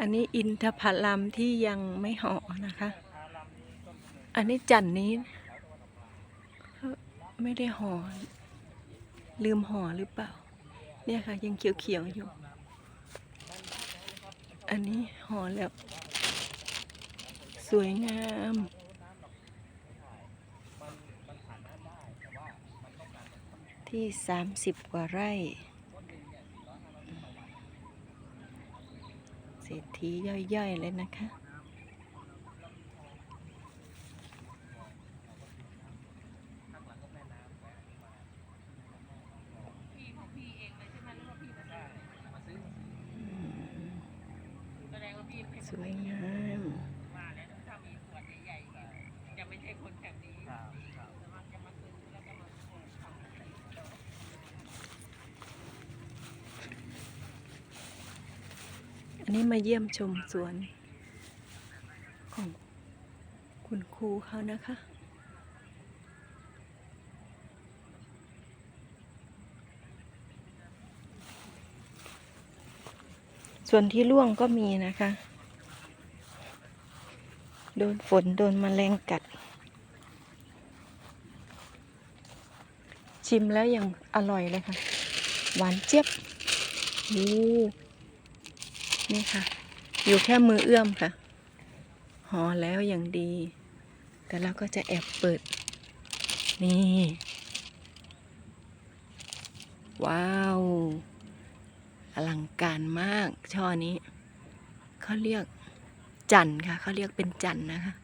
อันนี้อินทผลัมที่ยังไม่ห่อนะคะ อันนี้จันนี้ ไม่ได้ห่อ ลืมห่อหรือเปล่า เนี่ยค่ะยังเขียวๆอยู่ อันนี้ห่อแล้ว สวยงามที่สามสิบกว่าไร่ ศรษฐีย่อยๆ เลยนะคะแสดงว่าพี่เป็นสวยงาม ว่าแล้วถ้ามีขวดใหญ่ๆจะไม่ใช่คนแถวนี้แต่ว่าจะมาซื้อแล้วก็มาขนของ อันนี้มาเยี่ยมชมสวนของคุณครูเขานะคะ ส่วนที่ร่วงก็มีนะคะ โดนฝนโดนแมลงกัด ชิมแล้วยังอร่อยเลยค่ะ หวานเจี๊ยบ โอ้ นี่ค่ะ อยู่แค่มือเอื้อมค่ะห่อแล้วอย่างดี แต่เราก็จะแอบเปิด นี่ ว้าว อลังการมาก ช่อนี้ เขาเรียกจันค่ะ เขาเรียกเป็นจันนะคะ